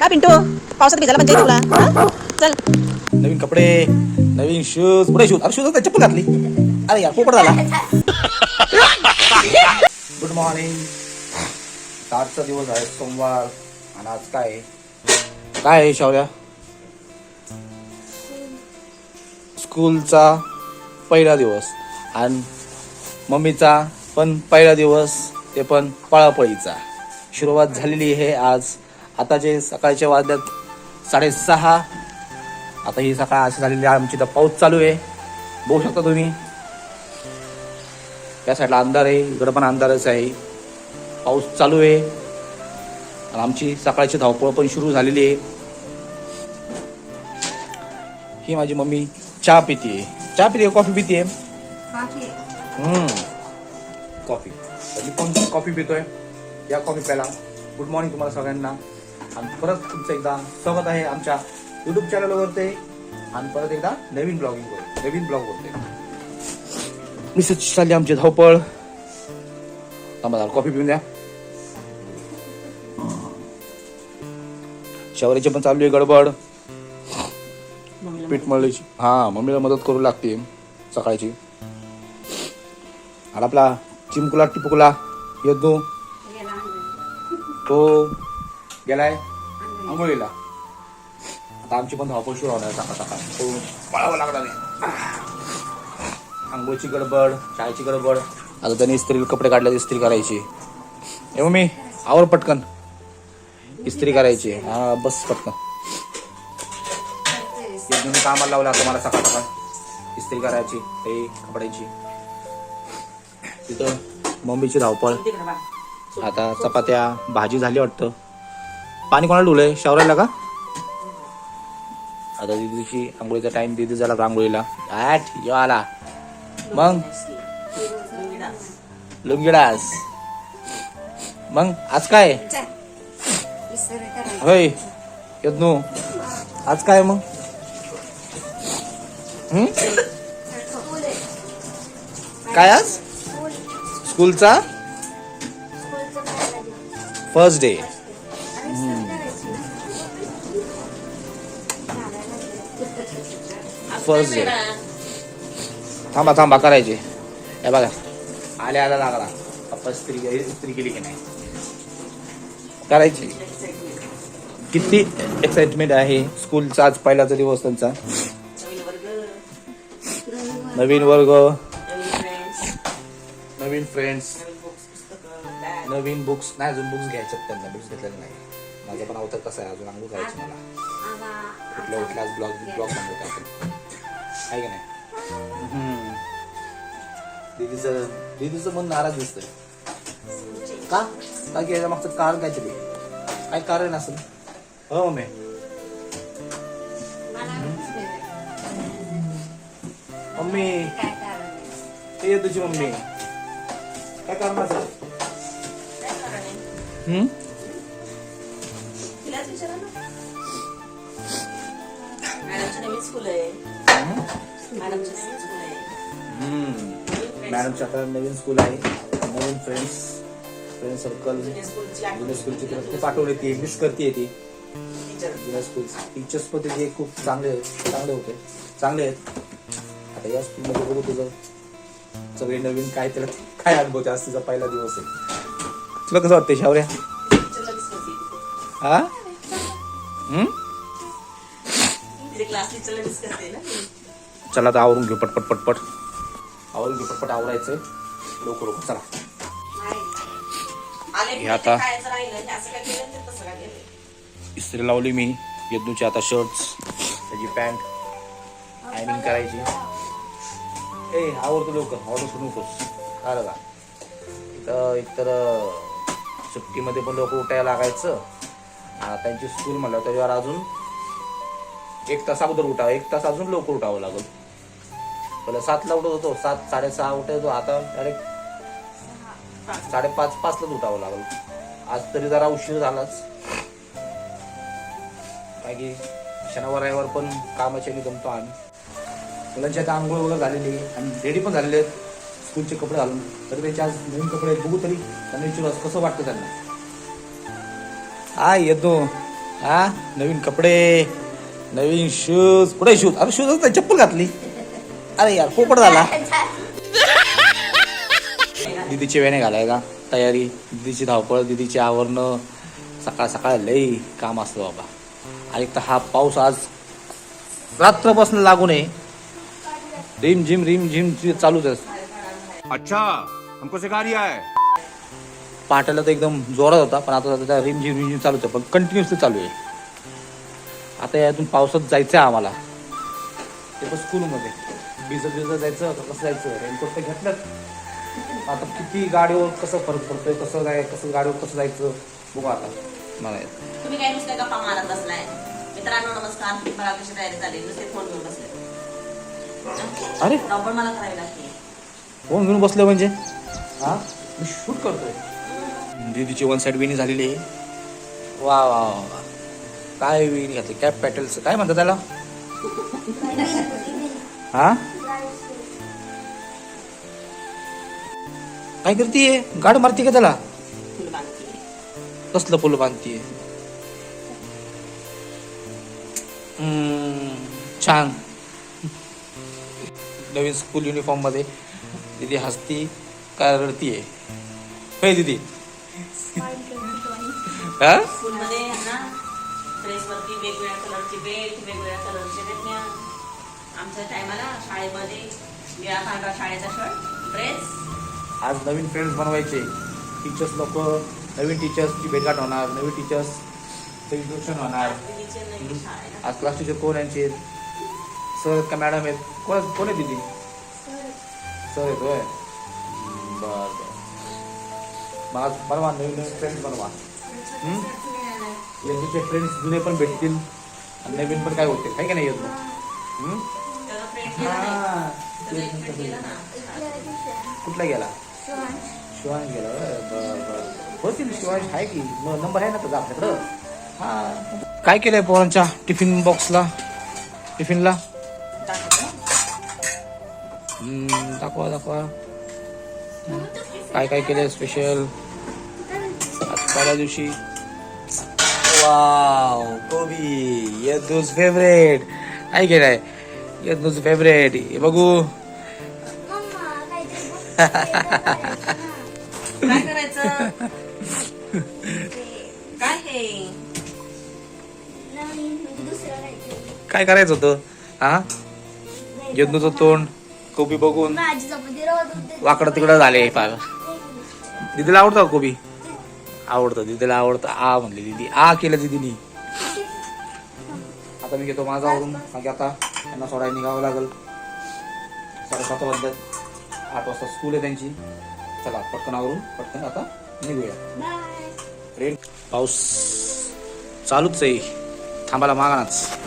का पिंटू? पावसात भिजायला म्हणजे तुला? हं? चल. नवीन कपडे नवीन शूज पुढे शूज अरे शूज चप्पल घातली. अरे यार पोपट झाला. गुड मॉर्निंग आजचा दिवस आहे सोमवार. आणि आज काय आहे? काय आहे शौर्या? स्कूलचा पहिला दिवस. आणि मम्मीचा पण पहिला दिवस ते पण पळापळीचा. सुरुवात झालेली आहे आज. आताचे सकाळच्या वाजल्यात साडेसहा आता ही सकाळ अशी झालेली आहे. आमची तर पाऊस चालू आहे. बघू शकता तुम्ही. त्या साईडला अंधार आहे. इकडं पण अंधारच आहे. पाऊस चालू आहे. आणि आमची सकाळची धावपळ पण सुरू झालेली आहे. ही माझी मम्मी चहा पिते. चहा पिते कॉफी पिते? हम्म. कॉफी पण कॉफी पितोय. या कॉफी प्याला गुड मॉर्निंग तुम्हाला सगळ्यांना. आणि परत तुमचं एकदा स्वागत आहे आमच्या युट्यूब चॅनलवरती आणि परत एकदा नवीन ब्लॉगिंग वर नवीन ब्लॉग वरती. मिसेस चालली आमची धावपळ. जरा कॉफी पिऊन द्या. शवरीची पण चालू आहे गडबड. पीठ मळलीची हा मम्मीला मदत करू लागते सकाळची. आणि आपला चिमकुला टिपकुला यदू तो गेलाय? आंघोळीला. आता आमची पण धावपळ सुरू होणार सकाळ सकाळ तो पळावं लागणार आंघोळची गडबड चायची गडबड. आता त्याने इस्त्री कपडे काढले इस्त्री करायची. ए मम्मी आवर पटकन. इस्त्री करायची. हा बस पटकन. यदूने कामाला लावलं आता मला सकाळ सकाळ. इस्त्री करायची ते कपड्याची. तिथं मम्मीची धावपळ. आता चपात्या भाजी झाली वाटतं. पाणी कोणाला डुलंय शावरायला का? आता दिदीची आंघोळीचा टाइम दिदी झाला आंघोळीला? आठ यो आला. मग? लुंगिडास. मग? आज काय? होय. यज्ञू आज काय मग? हम्म? काय आज? स्कूलचा? फर्स्ट डे फर्स्ट डे थांबा थांबा करायचे. हे बघा. आले आला लागला. आपण स्त्री स्त्री केली की नाही? करायची. किती एक्साइटमेंट आहे. स्कूलचा आज पहिलाचा दिवस त्यांचा. नवीन वर्ग. नवीन फ्रेंड्स नवीन बुक्स नाही अजून बुक्स घ्यायच्यात त्यांना. बुक्स घेतलेले नाही. माझं पण अवतर कसं आहे? अजून अंगू करायचं मला. कुठल्या कुठल्याच ब्लॉग ब्लॉग सांगतो आपण. आहे की नाही? हम्म. दीदीचं दीदीचं मन नाराज दिसतंय. का? काय की याच्या मागचं कारण काहीतरी काय कारण असेल हो मे मम्मी. हे तुझी मम्मी. काय कारण असेल हम्म? मॅडमची नवीन स्कूल मॅडमची नवीन स्कूल आहे. मॅडमच्या आता नवीन स्कूल आहे. नवीन फ्रेंड्स फ्रेंड सर्कल जुन्या स्कूलची जुन्या आठवण खूप येते. मिस करते ती. जुन्या स्कूल टीचर्स पण तिथे खूप चांगले चांगले होते. चांगले आहेत. आता या स्कूलमध्ये बघू तुझं. सगळे नवीन काय त्याला काय अनुभव आज तिचा पहिला दिवस आहे. तुला कसं वाटतंय शावऱ्या? हा? क्लास टीचरला मिस करते ना चला आता आवरून घेऊ पटपट पटपट. आवरून घेऊ पटपट आवरायचंय लवकर लवकर चला. हे की आता- खायचं राहिलं? असं काय केलं? ते तसं काय केलं? इस्त्री लावली मी यदूचे आता शर्ट्स त्याची पॅन्ट आयनिंग करायची. ए आवडतो लवकर ऑर्डर करू नकोस आलं का इथं एकतर सुट्टीमध्ये पण लवकर उठायला लागायचं. आणि त्यांची स्कूल म्हणलं त्याच्यावर अजून एक तास अगोदर उठावं एक तास अजून लवकर उठावं लागल. पहिला सातला उठत होतो सात साडेसहा उठायचो आता डायरेक्ट साडेपाच पाचलाच उठावं लागल. आज तरी जरा उशीर झालाच. बाकी शनिवार रविवार पण कामाच्या जमतो आम्ही. मुलांची आता आंघोळ वगैरे झालेली आणि रेडी पण झालेले आहेत. स्कूलचे कपडे घालून. तरी त्याचे आज नवीन कपडे आहेत. बघू तरी त्यांना विचारू कसं वाटतं त्यांना. हा येतो. हा नवीन कपडे नवीन शूज कुठे शूज अरे शूज नाही चप्पल घातली. अरे यार पोपट झाला. दीदीची वेणे घालाय का? तयारी. दीदीची धावपळ दीदीची आवरणं. सकाळ सकाळ लई काम असतं बाबा. आणि एक तर हा पाऊस आज रात्रपासून लागू नये. रिम झिम रिम झिम चालूच आहे. अच्छा हमको सिखा रिया है? पहाटेला तर एकदम जोरात होता पण आता सध्या रिम झिम रिम झिम चालूच आहे पण कंटिन्युअसली चालू आहे. आता यातून पावसात जायचं आहे आम्हाला. ते पण स्कूलमध्ये भिजत भिजत जायचं आता कसं जायचं? रेनकोट तर घेतलं आता किती गाडीवर कसं फरक पडतोय कसं जाय कसं गाडीवर कसं जायचं? बघू आता. मला येत. तुम्ही काय नुसते गप्पा मारत बसलाय? मित्रांनो नमस्कार. बघा कशी तयारी झाली नुसते फोन घेऊन बसले. अरे! मला करावी लागते. फोन घेऊन बसले म्हणजे? हा? मी शूट करतोय. दीदीची वन साईड विणी झालेली आहे. वा वा वा. काय विणी घातली कॅप पॅटलचं काय म्हणतात त्याला? हा? काय करतीये गाड मारती का त्याला? फुल बांधते. कसलं फुलं बांधतीये हम्म, छान. नवीन स्कूल युनिफॉर्ममध्ये दीदी हसती काय रडतीये होय दीदी? हा? स्कूल मध्ये ना ड्रेस वरती वेगवेगळ्या कलरची बेल्ट वेगवेगळ्या कलरचे वेगळ्या आमच्या टायमाला शाळेमध्ये निळा पांढरा शाळेचा शर्ट ड्रेस आज नवीन फ्रेंड्स बनवायचे. टीचर्स लोक नवीन टीचर्सची भेटगाठ होणार नवीन टीचर्स इंट्रोडक्शन होणार. आज क्लास टीचर कोण यांचे सर का मॅडम आहेत? कोण कोण आहे दिदी सर आहेत होय. बर बर. आज बनवा नवीन नवीन फ्रेंड्स बनवा? यांचे फ्रेंड्स जुने पण भेटतील आणि नवीन पण काय होतील. काय का नाही येत हा. कुठला गेला? शिवांश गेला. बर बर. होतील शिवांश आहे की? नंबर आहे ना तुझा आपल्याकडं? हा. काय केलंय पोरांच्या टिफिन बॉक्सला? टिफिनला? दाखवा दाखवा. काय काय केलंय स्पेशल पहिल्या दिवशी. वाव कोबी यदूज फेवरेट काय केलंय? यदूज फेवरेट हे बघू. काय करायचं? काय हे? काय करायचं होतं? हा? यदूचं तोंड कोबी बघून. वाकडं तिकडं झाले फार दीदीला आवडतं कोबी? आवडतं. दीदीला आवडतं. आ म्हणली दीदी. आ केलं दीदीनी. आता मी घेतो माझा आवरून. कारण आता त्यांना सोडायला निघावं लागल. साडेसात वाजल्यात आठ वाजता स्कूल आहे त्यांची. चला पटकन आवरून पटकन आता निघूया. रेन पाऊस चालूच आहे. थांबायला मागानाच.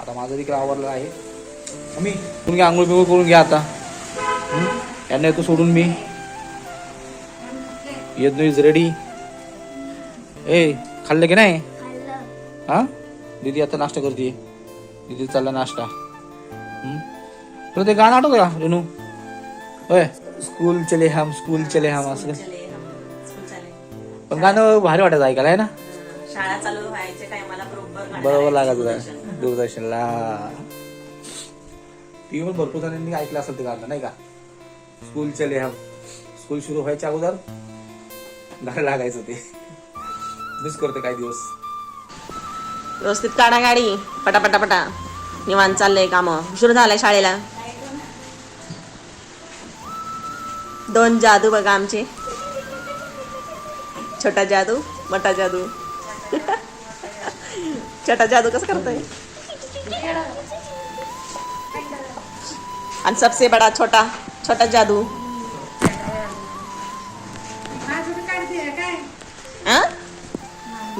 आता माझं देखील आवरलं आहे. मी तुम्ही घ्या आंघोळ बिंघोळ करून घ्या आता? यांना येतो सोडून मी. येत इज रेडी ए खाल्लं की नाही? हा? दीदी आता नाश्ता करते. दीदी चालला नाश्ता? तुला ते गाणं आठवतं का रेनू होय स्कूल चले हम स्कूल चले हम असं. चले हम पण गाणं भारी वाटायचं ऐकायला आहे ना? शाळा चालू व्हायच्या टायमाला बरोबर गाणी बरोबर लागायची दूरदर्शन. दूरदर्शनला. टी पण भरपूर जणांनी ऐकलं असेल ते गाणं नाही का? स्कूल चले हम. स्कूल सुरू व्हायच्या अगोदर गाणं लागायचं ते. मिस करते काही दिवस. व्यवस्थित काढा गाडी. पटा पटा पटा. निवांत चाललंय काम. उशीर झालाय शाळेला. दोन जादू बघा आमचे. छोटा जादू मोठा जादू. छोटा जादू कसं करतोय? आणि सबसे बडा छोटा छोटा जादू.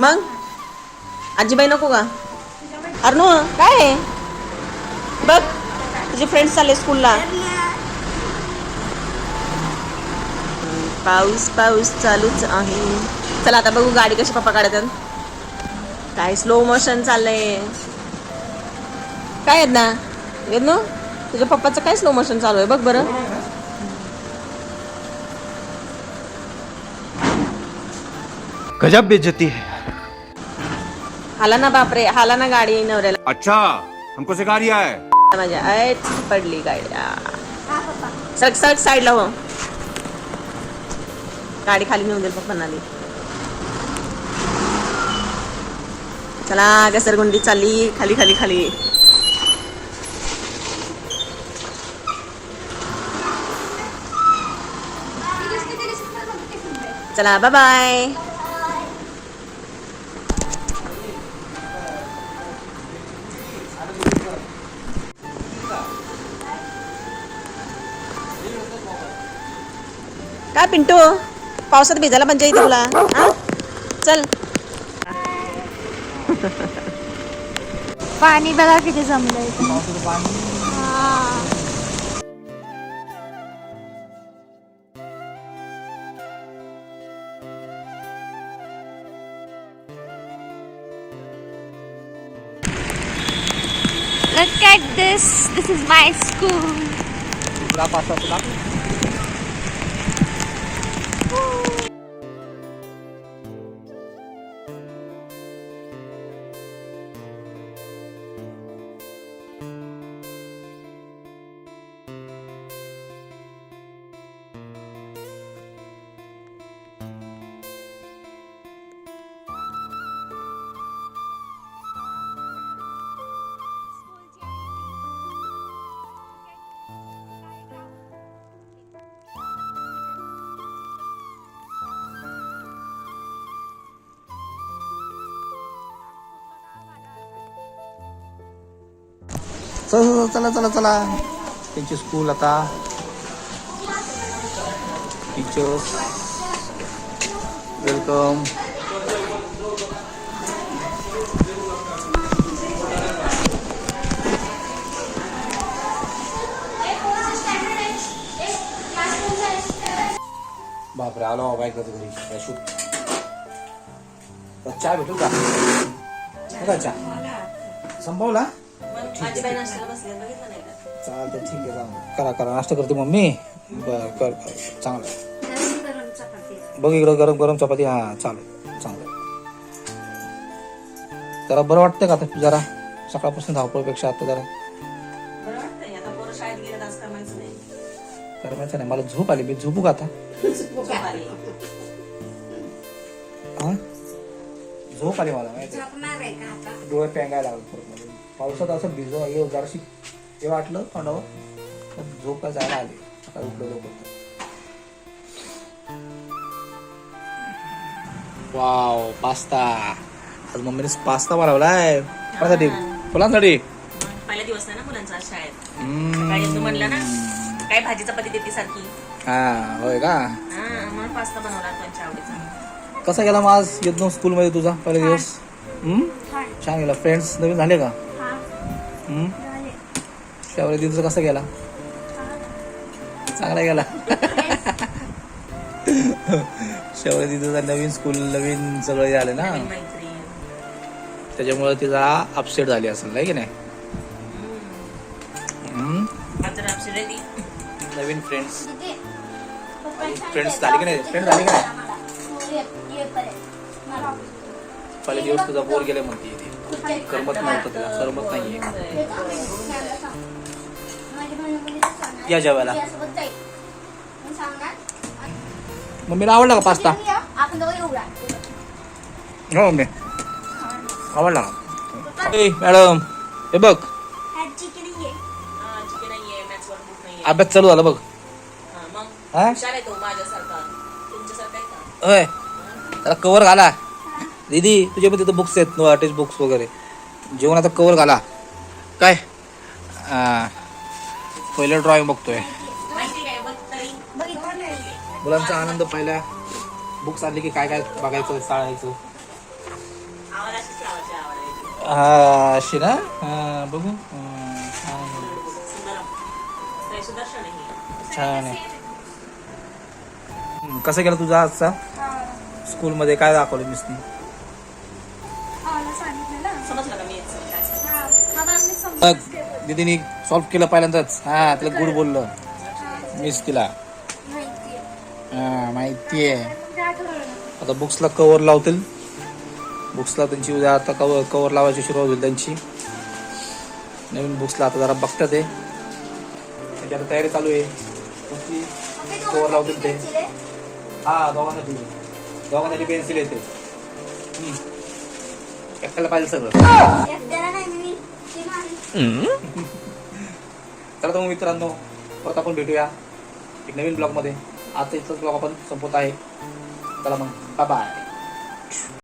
मग? आजीबाई नको का? अरे काय? बघ तुझे फ्रेंड्स चालले स्कूलला पाऊस पाऊस चालूच आहे. चला आता बघू गाडी कशी पप्पा काढतात काय स्लो मोशन चाललंय. काय आहेत ना येत ना तुझ्या पप्पाचं काय स्लो मोशन चालू आहे? बघ बरं. गजब बेइज्जती है। हाला ना बापरे हाला ना गाडी नवऱ्याला. अच्छा हमको सिखा रिया है। माझ्या ऐट पडली गाडी. सग सग साईडला हो. गाडी खाली नेऊन देईल पप्पा आली चला घसरगुंडी चालली खाली खाली खाली. चला बाय बाय काय पिंटू? पावसात भिजायला मजा येते तुला हा? चल पाणी बघा किती जमलंय Look at this. This is my school. Woo! चला चला चला चला त्यांची स्कूल आता टीचर्स वेलकम बापरे आलो बाबा एकदा घरी काय शूट चहा भेटू का बघा चहा संपवला माझी बाई नाश्त्याला बसली आहे, बघितलं नाही का? चालतं ठीक आहे चांगलं करा करा. नाश्ता करते मम्मी. बर कर कर. चांगलं बघ इकडं गरम गरम चपाती. हा चालेल. चांगलं जरा बरं वाटतं का आता? जरा. सकाळपासून धावपळपेक्षा आता जरा. बरं वाटतंय. आता पोरं शाळेत गेले आज कमायचं नाही. करमायचं नाही. मला झोप आली. मी झोपू का आता? झोप आली. हा? झोप आली मला माहिती डोळे पेंगायला लागले. पावसात असं भिज ये जराशी हे वाटलं तोंडावर पण झोप काय जायला आली. आता उठलो लवकर. Wow pasta. आज मम्मीने पास्ता बनवलाय. कोणासाठी फुलांसाठी. पहिला दिवस ना मुलांचा आज शाळेत. हम्म. सकाळी तू म्हणला ना काय भाजी चपाती देते सारखी. हा होय का? हा म्हणून पास्ता बनवला त्यांच्या आवडीचा. कसा गेला मग आज? येत स्कूल मध्ये तुझा पहिले दिवस? छान. गेला. फ्रेंड्स नवीन झाले का? शेवरे दिवस कसा गेला? चांगला गेला. शेवरे दिवसा नवीन स्कूल नवीन सगळं झालं ना? त्याच्यामुळे ती जरा अपसेट झाली असेल नाही की नाही? नवीन फ्रेंड्स फ्रेंड्स झाली की नाही? फ्रेंड झाली की नाही? पहिले दिवस तुझा बोर गेले म्हणते. करमत नव्हतं तिला करमत नाहीये. या जेवायला. मम्मीला आवडला का पास्ता? आपण दोघं येऊ हो मम्मी. आवडला का? ए मॅडम हे बघ. अभ्यास चालू झाला बघ. हा, हा? होय. त्याला कवर घाला. दीदी तुझे पण तिथं बुक्स आहेत टेक्स्ट बुक्स वगैरे. जेवणाचा कवर घाला. काय? पहिलं ड्रॉइंग बघतोय. मुलांचा आनंद पहिल्या बुक्स आणली की काय काय बघायचं चाळायचं हा अशी ना? हा बघू. छान आहे. हे. कसं गेलं तुझा आजचा? स्कूलमध्ये काय दाखवलं मिसनी? दीदीने सॉल्व केलं पहिल्यांदाच. हा तिला गुड बोललं. मिस तिला. माहितीये हा माहितीये. आता बुक्सला कवर लावतील. बुक्सला त्यांची उद्या आता कवर कवर लावायची सुरुवात होईल त्यांची. नवीन बुक्सला आता जरा बघतात ते. त्याची आता तयारी चालू आहे. बुक्सची कवर लावतील ते. हा दोघांसाठी दोघांसाठी पेन्सिल येते एकट्याला पाहिजे सगळं. तर मग मित्रांनो परत आपण भेटूया एक नवीन ब्लॉगमध्ये. आजचा इथलाच ब्लॉग आपण संपवत आहे. चला मग बाय